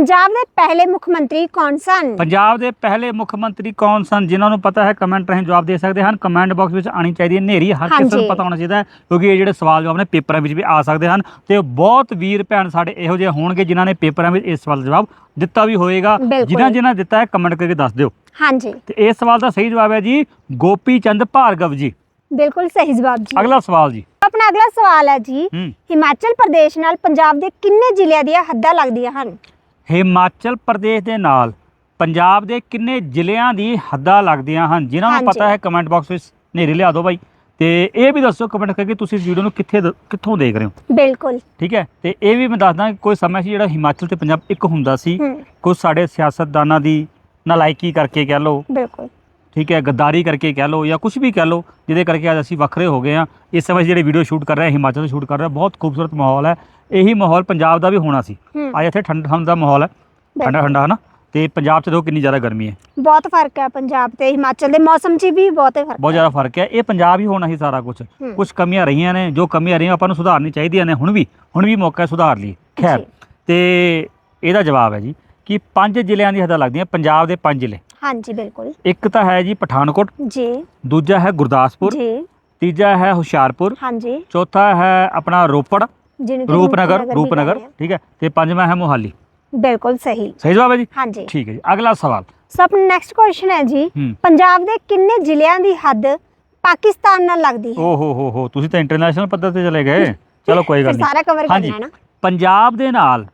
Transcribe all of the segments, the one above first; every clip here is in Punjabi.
ਪੰਜਾਬ ਦੇ ਪਹਿਲੇ ਮੁੱਖ ਮੰਤਰੀ ਕੌਣ ਸਨ? ਪੰਜਾਬ ਦੇ ਪਹਿਲੇ ਮੁੱਖ ਮੰਤਰੀ ਕੌਣ ਸਨ? ਜਿਨ੍ਹਾਂ ਨੂੰ ਪਤਾ ਹੈ ਕਮੈਂਟ ਰਾਹੀਂ ਜਵਾਬ ਦੇ ਸਕਦੇ ਹਨ। ਕਮੈਂਟ ਬਾਕਸ ਵਿੱਚ ਆਣੀ ਚਾਹੀਦੀ ਹੈ ਨੇਰੀ ਹਰ ਕਿਸੇ ਨੂੰ। ਪਤਾ ਹੋਣਾ ਚਾਹੀਦਾ ਹੈ ਕਿਉਂਕਿ ਇਹ ਜਿਹੜੇ ਸਵਾਲ ਜਵਾਬ ਨੇ ਪੇਪਰਾਂ ਵਿੱਚ ਵੀ ਆ ਸਕਦੇ ਹਨ। ਤੇ ਬਹੁਤ ਵੀਰ ਭੈਣ ਸਾਡੇ ਇਹੋ ਜਿਹੇ ਹੋਣਗੇ ਜਿਨ੍ਹਾਂ ਨੇ ਪੇਪਰਾਂ ਵਿੱਚ ਇਸ ਸਵਾਲ ਦਾ ਜਵਾਬ ਦਿੱਤਾ ਵੀ ਹੋਏਗਾ। ਜਿਨ੍ਹਾਂ ਜਿਨ੍ਹਾਂ ਦਿੱਤਾ ਹੈ ਕਮੈਂਟ ਕਰਕੇ ਦੱਸ ਦਿਓ। ਹਾਂਜੀ। ਤੇ ਇਸ ਸਵਾਲ ਦਾ ਸਹੀ ਜਵਾਬ ਹੈ ਜੀ ਗੋਪੀ ਚੰਦ ਭਾਰਗਵ ਜੀ। ਬਿਲਕੁਲ ਸਹੀ ਜਵਾਬ ਜੀ। ਅਗਲਾ ਸਵਾਲ ਜੀ। ਆਪਣਾ ਅਗਲਾ ਸਵਾਲ ਹੈ ਜੀ ਹਿਮਾਚਲ ਪ੍ਰਦੇਸ਼ ਨਾਲ ਪੰਜਾਬ ਦੇ ਕਿੰਨੇ ਜ਼ਿਲ੍ਹਿਆਂ ਦੀਆਂ ਹੱਦਾਂ ਲੱਗਦੀਆਂ ਹਨ? ਹਿਮਾਚਲ ਪ੍ਰਦੇਸ਼ ਦੇ ਨਾਲ ਪੰਜਾਬ ਦੇ ਕਿੰਨੇ ਜ਼ਿਲ੍ਹਿਆਂ ਦੀ ਹੱਦਾਂ ਲੱਗਦੀਆਂ ਹਨ? ਜਿਨ੍ਹਾਂ ਨੂੰ। ਪਤਾ ਹੈ ਕਮੈਂਟ ਬਾਕਸ ਵਿੱਚ ਨੇਰੇ ਲਿਆ ਦਿਓ ਬਾਈ। ਤੇ ਇਹ ਵੀ ਦੱਸੋ ਕਮੈਂਟ ਕਰਕੇ ਤੁਸੀਂ ਇਸ ਵੀਡੀਓ ਨੂੰ ਕਿੱਥੇ ਕਿੱਥੋਂ ਦੇਖ ਰਹੇ ਹੋ? ਬਿਲਕੁਲ। ਠੀਕ ਹੈ? ਤੇ ਇਹ ਵੀ ਮੈਂ ਦੱਸਦਾ ਕਿ ਕੋਈ ਸਮਾਂ ਸੀ ਜਿਹੜਾ ਹਿਮਾਚਲ ਤੇ ਪੰਜਾਬ ਇੱਕ ਹੁੰਦਾ ਸੀ। ਕੁਝ ਸਾਡੇ ਸਿਆਸਤਦਾਨਾਂ ਦੀ ਨਲਾਇਕੀ ਕਰਕੇ ਕਹਿ ਲਓ। ਬਿਲਕੁਲ। ਠੀਕ ਹੈ ਗੱਦਾਰੀ ਕਰਕੇ ਕਹਿ ਲਓ ਜਾਂ ਕੁਝ ਵੀ ਕਹਿ ਲਓ ਜਿਹਦੇ ਕਰਕੇ ਅੱਜ ਅਸੀਂ ਵੱਖਰੇ ਹੋ ਗਏ ਹਾਂ। ਇਸ ਸਮੇਂ ਜਿਹੜੇ ਵੀਡੀਓ ਸ਼ੂਟ ਕਰ ਰਹੇ ਹਿਮਾਚਲ ਤੋਂ ਸ਼ੂਟ ਕਰ ਰਹੇ ਬਹੁਤ ਖੂਬਸੂਰਤ ਮਾਹੌਲ ਹੈ। ਇਹੀ ਮਾਹੌਲ ਪੰਜਾਬ ਦਾ ਵੀ ਹੋਣਾ ਸੀ। ਅੱਜ ਇੱਥੇ ਠੰਡਾ ਠੰਡਾ ਦਾ ਮਾਹੌਲ ਹੈ ਠੰਡਾ ਠੰਡਾ ਹੈ ਨਾ ਤੇ ਪੰਜਾਬ 'ਚ ਦੇਖੋ ਕਿੰਨੀ ਜ਼ਿਆਦਾ ਗਰਮੀ ਹੈ। ਬਹੁਤ ਫ਼ਰਕ ਹੈ ਪੰਜਾਬ ਤੇ ਹਿਮਾਚਲ ਦੇ ਮੌਸਮ 'ਚ ਵੀ ਬਹੁਤ ਹੀ ਫ਼ਰਕ ਬਹੁਤ ਜ਼ਿਆਦਾ ਫ਼ਰਕ ਹੈ। ਇਹ ਪੰਜਾਬ ਹੀ ਹੋਣਾ ਸੀ ਸਾਰਾ ਕੁਝ। ਕੁਝ ਕਮੀਆਂ ਰਹੀਆਂ ਨੇ ਜੋ ਕਮੀਆਂ ਰਹੀਆਂ ਆਪਾਂ ਨੂੰ ਸੁਧਾਰਨੀ ਚਾਹੀਦੀਆਂ ਨੇ ਹੁਣ ਵੀ ਹੁਣ ਵੀ ਮੌਕਾ ਹੈ ਸੁਧਾਰ ਲਈ। ਖੈਰ। ਤੇ ਇਹਦਾ ਜਵਾਬ ਹੈ ਜੀ ਕਿ ਪੰਜ ਜ਼ਿਲ੍ਹਿਆਂ ਦੀ ਹੱਦਾਂ ਲੱਗਦੀਆਂ ਪੰਜਾਬ ਦੇ ਪੰਜ ਜ਼ਿਲ੍ਹੇ। ਹਾਂਜੀ ਬਿਲਕੁਲ। ਇੱਕ ਤਾਂ ਹੈ ਜੀ ਪਠਾਨਕੋਟ ਜੀ। ਦੂਜਾ ਹੈ ਗੁਰਦਾਸਪੁਰ ਜੀ। ਤੀਜਾ ਹੈ ਹੁਸ਼ਿਆਰਪੁਰ ਹਾਂਜੀ। ਚੌਥਾ ਹੈ ਆਪਣਾ ਰੋਪੜ ਰੂਪਨਗਰ ਰੂਪਨਗਰ ਠੀਕ ਹੈ ਤੇ ਪੰਜਵਾਂ ਹੈ ਮੋਹਾਲੀ। ਬਿਲਕੁਲ ਸਹੀ। ਸਹੀ ਜਵਾਬ ਹੈ ਜੀ? ਹਾਂਜੀ। ਠੀਕ ਹੈ ਜੀ ਅਗਲਾ ਸਵਾਲ। ਸੋ ਆਪਣਾ ਨੈਕਸਟ ਕੁਐਸਚਨ ਹੈ ਜੀ। ਪੰਜਾਬ ਦੇ ਕਿੰਨੇ ਜ਼ਿਲ੍ਹਿਆਂ ਦੀ ਹੱਦ ਪਾਕਿਸਤਾਨ ਨਾਲ ਲੱਗਦੀ ਹੈ? ਓ ਹੋ ਹੋ ਹੋ ਤੁਸੀਂ ਤਾਂ ਇੰਟਰਨੈਸ਼ਨਲ ਪੱਧਰ ਤੇ ਚਲੇ ਗਏ। ਚਲੋ ਕੋਈ ਗੱਲ ਨਹੀਂ। ਸਾਰਾ ਕਵਰ। ਕਰਨਾ ਹੈ ਨਾ। ਪੰਜਾਬ ਦੇ ਨਾਲ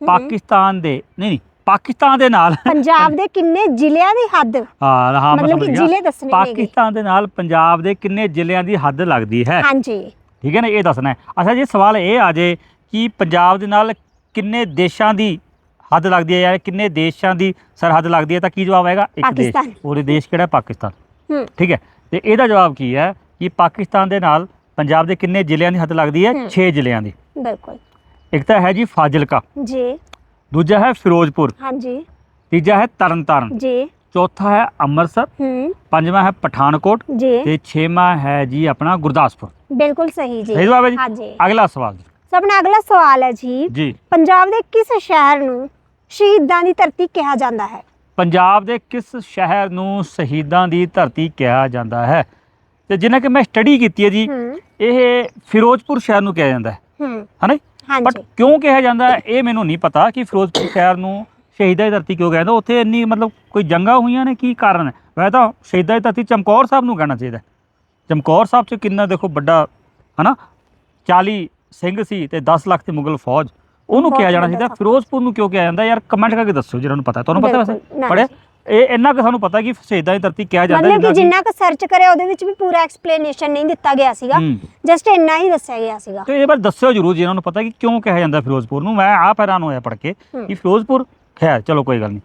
ਪਾਕਿਸਤਾਨ ਦੇ ਨਹੀਂ ਨਹੀਂ ਪਾਕਿਸਤਾਨ ਦੇ ਨਾਲ। ਪੰਜਾਬ ਦੇ ਕਿੰਨੇ ਜ਼ਿਲ੍ਹਿਆਂ ਦੀ ਹੱਦ? ਹਾਂ ਹਾਂ ਮਤਲਬ ਕਿ ਜ਼ਿਲ੍ਹੇ ਦੱਸਣੇ ਨੇਗੇ। ਪਾਕਿਸਤਾਨ ਦੇ ਨਾਲ ਪੰਜਾਬ ਦੇ ਕਿੰਨੇ ਜ਼ਿਲ੍ਹਿਆਂ ਦੀ ਹੱਦ ਲੱਗਦੀ ਹੈ? ਹਾਂਜੀ। ਠੀਕ ਹੈ ਨਾ ਇਹ ਦੱਸਣਾ ਹੈ। ਅੱਛਾ ਜੀ ਸਵਾਲ ਇਹ ਆ ਜੇ ਕਿ ਪੰਜਾਬ ਦੇ ਨਾਲ ਕਿੰਨੇ ਦੇਸ਼ਾਂ ਦੀ ਹੱਦ ਲੱਗਦੀ ਹੈ ਯਾਰ ਕਿੰਨੇ ਦੇਸ਼ਾਂ ਦੀ ਸਰਹੱਦ ਲੱਗਦੀ ਹੈ ਤਾਂ ਕੀ ਜਵਾਬ ਆਏਗਾ? ਇੱਕ ਦੇਸ਼। ਉਹਦੇ ਦੇਸ਼ ਕਿਹੜਾ? ਪਾਕਿਸਤਾਨ। ਹੂੰ। ਠੀਕ ਹੈ। ਤੇ ਇਹਦਾ ਜਵਾਬ ਕੀ ਹੈ ਕਿ ਪਾਕਿਸਤਾਨ ਦੇ ਨਾਲ ਪੰਜਾਬ ਦੇ ਕਿੰਨੇ ਜ਼ਿਲ੍ਹਿਆਂ ਦੀ ਹੱਦ ਲੱਗਦੀ ਹੂੰ। 6 ਜ਼ਿਲ੍ਹਿਆਂ ਦੀ। ਬਿਲਕੁਲ। ਇੱਕ ਤਾਂ ਹੈ ਜੀ ਫਾਜ਼ਿਲਕਾ। ਜੀ। ਦੂਜਾ ਹੈ ਫਿਰੋਜ਼ਪੁਰ। ਹਾਂਜੀ। ਤੀਜਾ ਹੈ ਤਰਨਤਾਰਨ। ਜੀ। ਚੌਥਾ ਹੈ ਅੰਮ੍ਰਿਤਸਰ। ਹੂੰ। ਪੰਜਵਾਂ ਹੈ ਪਠਾਨਕੋਟ। ਜੀ। ਤੇ ਛੇਵਾਂ ਹੈ ਜੀ ਆਪਣਾ ਗੁਰਦਾਸਪੁਰ। ਬਿਲਕੁਲ ਸਹੀ ਜੀ। ਸਹੀ ਜਵਾਬ ਹੈ ਜੀ? ਹਾਂਜੀ। ਅਗਲਾ ਸਵਾਲ ਜੀ। ਸੋ ਆਪਣਾ ਅਗਲਾ ਸਵਾਲ ਹੈ ਜੀ। ਜੀ। ਪੰਜਾਬ ਦੇ ਕਿਸ ਸ਼ਹਿਰ ਨੂੰ ਸ਼ਹੀਦਾਂ ਦੀ ਧਰਤੀ ਕਿਹਾ ਜਾਂਦਾ ਹੈ? ਪੰਜਾਬ ਦੇ ਕਿਸ ਸ਼ਹਿਰ ਨੂੰ ਸ਼ਹੀਦਾਂ ਦੀ ਧਰਤੀ ਕਿਹਾ ਜਾਂਦਾ ਹੈ? ਤੇ ਜਿਨ੍ਹਾਂ ਕਿ ਮੈਂ ਸਟੱਡੀ ਕੀਤੀ ਹੈ ਜੀ ਇਹ ਫਿਰੋਜ਼ਪੁਰ ਸ਼ਹਿਰ ਨੂੰ ਕਿਹਾ ਜਾਂਦਾ ਹੈ। ਹੂੰ। ਹਨਾ ਬਟ ਕਿਉਂ ਕਿਹਾ ਜਾਂਦਾ ਇਹ ਮੈਨੂੰ ਨਹੀਂ ਪਤਾ ਕਿ ਫਿਰੋਜ਼ਪੁਰ ਸ਼ਹਿਰ ਨੂੰ ਸ਼ਹੀਦਾਂ ਦੀ ਧਰਤੀ ਕਿਉਂ ਕਹਿੰਦਾ। ਉੱਥੇ ਇੰਨੀ ਮਤਲਬ ਕੋਈ ਜੰਗਾਂ ਹੋਈਆਂ ਨੇ ਕੀ ਕਾਰਨ ਹੈ? ਵੈਸੇ ਤਾਂ ਸ਼ਹੀਦਾਂ ਦੀ ਧਰਤੀ ਚਮਕੌਰ ਸਾਹਿਬ ਨੂੰ ਕਹਿਣਾ ਚਾਹੀਦਾ। ਚਮਕੌਰ ਸਾਹਿਬ 'ਚ ਕਿੰਨਾ ਦੇਖੋ ਵੱਡਾ ਹਨਾ? 40 ਸਿੰਘ ਸੀ ਤੇ 10 ਲੱਖ ਦੀ ਮੁਗਲ ਫੌਜ। ਉਹਨੂੰ ਕਿਹਾ ਜਾਣਾ ਚਾਹੀਦਾ। ਫਿਰੋਜ਼ਪੁਰ ਨੂੰ ਕਿਉਂ ਕਿਹਾ ਜਾਂਦਾ? ਯਾਰ ਕਮੈਂਟ ਕਰਕੇ ਦੱਸੋ ਜਿਹਨਾਂ ਨੂੰ ਪਤਾ ਤੁਹਾਨੂੰ ਪਤਾ ਵੈਸੇ? ਪੜਿਆ ਇਹ ਇੰਨਾ ਕਿ ਸਾਨੂੰ ਪਤਾ ਕਿ ਸ਼ਹੀਦਾਂ ਦੀ ਧਰਤੀ ਕਿਹਾ ਜਾਂਦਾ ਮਤਲਬ ਕਿ ਜਿੰਨਾ ਕੁ ਸਰਚ ਕਰਿਆ ਉਹਦੇ ਵਿੱਚ ਵੀ ਪੂਰਾ ਐਕਸਪਲੇਨੇਸ਼ਨ ਨਹੀਂ ਦਿੱਤਾ ਗਿਆ ਸੀਗਾ। ਜਸਟ ਇੰਨਾ ਹੀ ਦੱਸਿਆ ਗਿਆ ਸੀਗਾ। ਤੇ ਇਹ ਬਾਰੇ ਦੱਸਿਓ ਜਰੂਰ ਜਿਹਨਾਂ ਨੂੰ ਪਤਾ ਕਿ ਕਿਉਂ ਕਿਹਾ ਜਾਂਦਾ ਫਿਰੋਜ਼ਪੁਰ ਨੂੰ। ਮੈਂ ਆਪ ਹੈਰਾਨ ਹੋਇਆ ਪੜ ਕੇ। ਕਿ ਫਿਰੋਜ਼ਪੁਰ ਖੈਰ ਚਲੋ ਕੋਈ ਗੱਲ ਨਹੀਂ।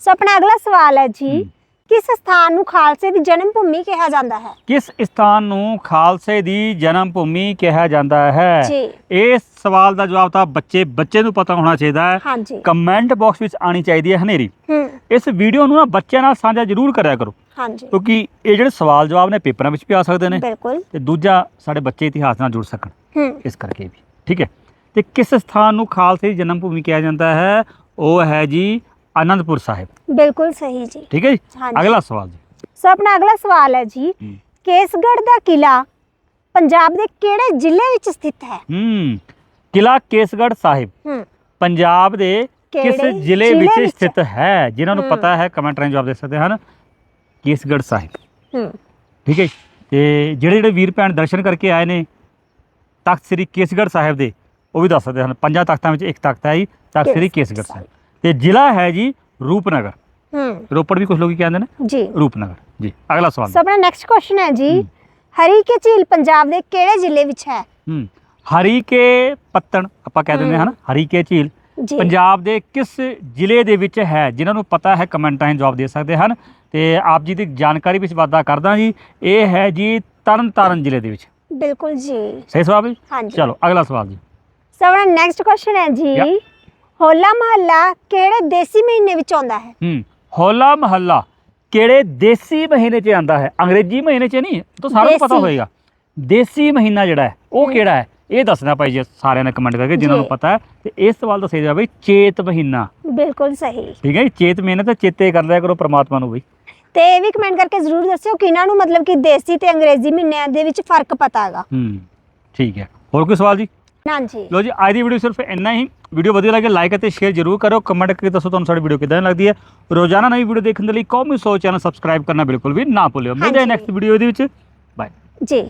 ਸੋ ਆਪਣਾ ਅਗਲਾ ਸਵਾਲ ਹੈ ਜੀ। ਕਿਸ ਸਥਾਨ ਨੂੰ ਖਾਲਸੇ ਦੀ ਜਨਮ ਭੂਮੀ ਕਿਹਾ ਜਾਂਦਾ ਹੈ? ਕਿਸ ਸਥਾਨ ਨੂੰ ਖਾਲਸੇ ਦੀ ਜਨਮ ਭੂਮੀ ਕਿਹਾ ਜਾਂਦਾ ਹੈ? ਜੀ। ਇਸ ਸਵਾਲ ਦਾ ਜਵਾਬ ਤਾਂ ਬੱਚੇ ਬੱਚੇ ਨੂੰ ਪਤਾ ਹੋਣਾ ਚਾਹੀਦਾ ਹੈ। ਹਾਂਜੀ। ਕਮੈਂਟ ਬਾਕਸ ਵਿੱਚ ਆਣੀ ਚਾਹੀਦੀ ਹੈ ਹਨੇਰੀ। ਹੂੰ। ਇਸ ਵੀਡੀਓ ਨੂੰ ਨਾ ਬੱਚਿਆਂ ਨਾਲ ਸਾਂਝਾ ਜ਼ਰੂਰ ਕਰਿਆ ਕਰੋ। ਹਾਂਜੀ। ਕਿਉਂਕਿ ਇਹ ਜਿਹੜੇ ਸਵਾਲ ਜਵਾਬ ਨੇ ਪੇਪਰਾਂ ਵਿੱਚ ਵੀ ਆ ਸਕਦੇ ਨੇ ਬਿਲਕੁਲ। ਤੇ ਦੂਜਾ ਸਾਡੇ ਬੱਚੇ ਇਤਿਹਾਸ ਨਾਲ ਜੁੜ ਸਕਣ ਇਸ ਕਰਕੇ ਵੀ ਠੀਕ ਹੈ? ਤੇ ਕਿਸ ਸਥਾਨ ਨੂੰ ਖਾਲਸੇ ਦੀ ਜਨਮ ਭੂਮੀ ਕਿਹਾ ਜਾਂਦਾ ਹੈ? ਉਹ ਹੈ ਜੀ ਆਨੰਦਪੁਰ ਸਾਹਿਬ। ਬਿਲਕੁਲ ਸਹੀ ਜੀ। ਠੀਕ ਹੈ ਜੀ। ਅਗਲਾ ਸਵਾਲ ਜੀ। ਸੋ ਆਪਣਾ ਅਗਲਾ ਸਵਾਲ ਹੈ ਜੀ। ਕੇਸਗੜ੍ਹ ਦਾ ਕਿਲਾ ਪੰਜਾਬ ਦੇ ਕਿਹੜੇ ਜ਼ਿਲ੍ਹੇ ਵਿੱਚ ਸਥਿਤ ਹੈ? ਹੂੰ। ਕਿਲਾ ਕੇਸਗੜ੍ਹ ਸਾਹਿਬ। ਹੂੰ। ਪੰਜਾਬ ਦੇ ਕਿਸ ਕਿਹੜੇ ਜ਼ਿਲ੍ਹੇ ਵਿੱਚ ਸਥਿਤ ਹੈ? ਜਿਨ੍ਹਾਂ ਨੂੰ। ਪਤਾ ਹੈ ਕਮੈਂਟ ਰਾਹੀਂ ਜਵਾਬ ਦੇ ਸਕਦੇ ਹਨ। ਕੇਸਗੜ੍ਹ ਸਾਹਿਬ। ਹੂੰ। ਠੀਕ ਹੈ ਜੀ। ਤੇ ਜਿਹੜੇ ਜਿਹੜੇ ਵੀਰ ਭੈਣ ਦਰਸ਼ਨ ਕਰਕੇ ਆਏ ਨੇ ਤਖਤ ਸ੍ਰੀ ਕੇਸਗੜ੍ਹ ਸਾਹਿਬ ਦੇ ਉਹ ਵੀ ਦੱਸ ਸਕਦੇ ਹਨ। ਪੰਜਾਂ ਤਖਤਾਂ ਵਿੱਚ ਇੱਕ ਤਖਤ ਹੈ ਜੀ ਤਖਤ ਸ੍ਰੀ ਕੇਸਗੜ੍ਹ ਸਾਹਿਬ। ਤੇ ਜ਼ਿਲ੍ਹਾ ਹੈ ਜੀ ਰੂਪਨਗਰ। ਹੂੰ। ਰੋਪੜ ਵੀ ਕੁਝ ਲੋਕ ਕਹਿੰਦੇ ਨੇ? ਜੀ। ਰੂਪਨਗਰ। ਜੀ ਅਗਲਾ ਸਵਾਲ। ਸੋ ਆਪਣਾ ਨੈਕਸਟ ਕੁਐਸਚਨ ਹੈ ਜੀ। ਹੂੰ। ਹਰੀਕੇ ਝੀਲ ਪੰਜਾਬ ਦੇ ਕਿਹੜੇ ਜ਼ਿਲ੍ਹੇ ਵਿੱਚ ਹੈ? ਹੂੰ। ਹਰੀਕੇ ਪੱਤਣ ਆਪਾਂ ਕਹਿ ਦਿੰਦੇ ਹਾਂ। ਨਾ। ਹਰੀਕੇ ਝੀਲ। ਜੀ। ਪੰਜਾਬ ਦੇ ਕਿਸ ਜ਼ਿਲ੍ਹੇ ਦੇ ਵਿੱਚ ਹੈ ਜਿਨ੍ਹਾਂ ਨੂੰ ਪਤਾ ਹੈ ਕਮੈਂਟਾਂ 'ਚ ਜਵਾਬ ਦੇ ਸਕਦੇ ਹਨ। ਤੇ ਆਪ ਜੀ ਦੀ ਜਾਣਕਾਰੀ ਵਿੱਚ ਵਾਧਾ ਕਰਦਾ ਜੀ ਇਹ ਹੈ ਜੀ ਤਰਨਤਾਰਨ ਜ਼ਿਲ੍ਹੇ ਦੇ ਵਿੱਚ। ਬਿਲਕੁਲ ਜੀ। ਸਹੀ ਜਵਾਬ ਹੈ? ਹਾਂਜੀ। ਚਲੋ ਅਗਲਾ ਸਵਾਲ ਜੀ। ਸੋ ਆਪਣਾ ਨੈਕਸਟ ਕੁਐਸਚਨ ਹੈ ਜੀ. ਹੋਲਾ ਮਹੱਲਾ ਕਿਹੜੇ ਦੇਸੀ ਮਹੀਨੇ ਵਿੱਚ ਆਉਂਦਾ ਹੈ? ਹੂੰ ਹੋਲਾ ਮਹੱਲਾ ਕਿਹੜੇ ਦੇਸੀ ਮਹੀਨੇ 'ਚ ਆਂਦਾ ਹੈ? ਅੰਗਰੇਜ਼ੀ ਮਹੀਨੇ 'ਚ ਨਹੀਂ ਤਾਂ ਸਾਰਿਆਂ ਨੂੰ ਪਤਾ ਦੇਸੀ। ਹੋਏਗਾ। ਦੇਸੀ ਮਹੀਨਾ ਜਿਹੜਾ ਹੈ ਉਹ ਹੂੰ। ਕਿਹੜਾ ਹੈ? ਇਹ ਦੱਸਣਾ ਭਾਈ ਜੀ ਸਾਰਿਆਂ ਨੇ ਕਮੈਂਟ ਕਰਕੇ ਜਿਨ੍ਹਾਂ ਨੂੰ ਜੀ। ਪਤਾ ਹੈ ਤੇ ਇਸ ਸਵਾਲ ਦੱਸਿਆ ਜਾਵੇ ਬਈ ਚੇਤ ਮਹੀਨਾ ਬਿਲਕੁਲ ਸਹੀ। ਠੀਕ ਹੈ ਜੀ ਚੇਤ ਮਹੀਨਾ ਤੇ ਚੇਤੇ ਕਰ ਲਿਆ ਕਰੋ ਪ੍ਰਮਾਤਮਾ ਨੂੰ ਬਈ ਤੇ ਇਹ ਵੀ ਕਮੈਂਟ ਕਰਕੇ ਜ਼ਰੂਰ ਦੱਸਿਓ ਕਿ ਇਹਨਾਂ ਨੂੰ ਮਤਲਬ ਕਿ ਦੇਸੀ ਤੇ ਅੰਗਰੇਜ਼ੀ ਮਹੀਨਿਆਂ ਦੇ ਵਿੱਚ ਫ਼ਰਕ ਪਤਾ ਹੈਗਾ। ਹੂੰ ਠੀਕ ਹੈ। ਹੋਰ ਕੋਈ ਸਵਾਲ ਜੀ? ਹਾਂਜੀ। ਲੋ ਜੀ ਅੱਜ ਦੀ ਵੀਡੀਓ ਸਿਰਫ ਇੰਨਾ ਹੀ। ਵੀਡੀਓ ਵਧੀਆ ਲੱਗੇ ਲਾਈਕ ਅਤੇ ਸ਼ੇਅਰ ਜ਼ਰੂਰ ਕਰੋ। ਕਮੈਂਟ ਕਰਕੇ ਦੱਸੋ ਤੁਹਾਨੂੰ ਸਾਡੀ ਵੀਡੀਓ ਕਿਦਾਂ ਲੱਗਦੀ ਹੈ। ਰੋਜ਼ਾਨਾ ਨਵੀਂ ਵੀਡੀਓ ਦੇਖਣ ਦੇ ਲਈ ਕੌਮੀ ਸੋਚ ਚੈਨਲ ਸਬਸਕ੍ਰਾਈਬ ਕਰਨਾ ਬਿਲਕੁਲ ਵੀ ਨਾ ਭੁੱਲਿਓ। ਮਿਲਦੇ ਹਾਂ ਹਾਂਜੀ। ਨੈਕਸਟ ਵੀਡੀਓ ਦੇ ਵਿੱਚ। ਬਾਏ ਜੀ।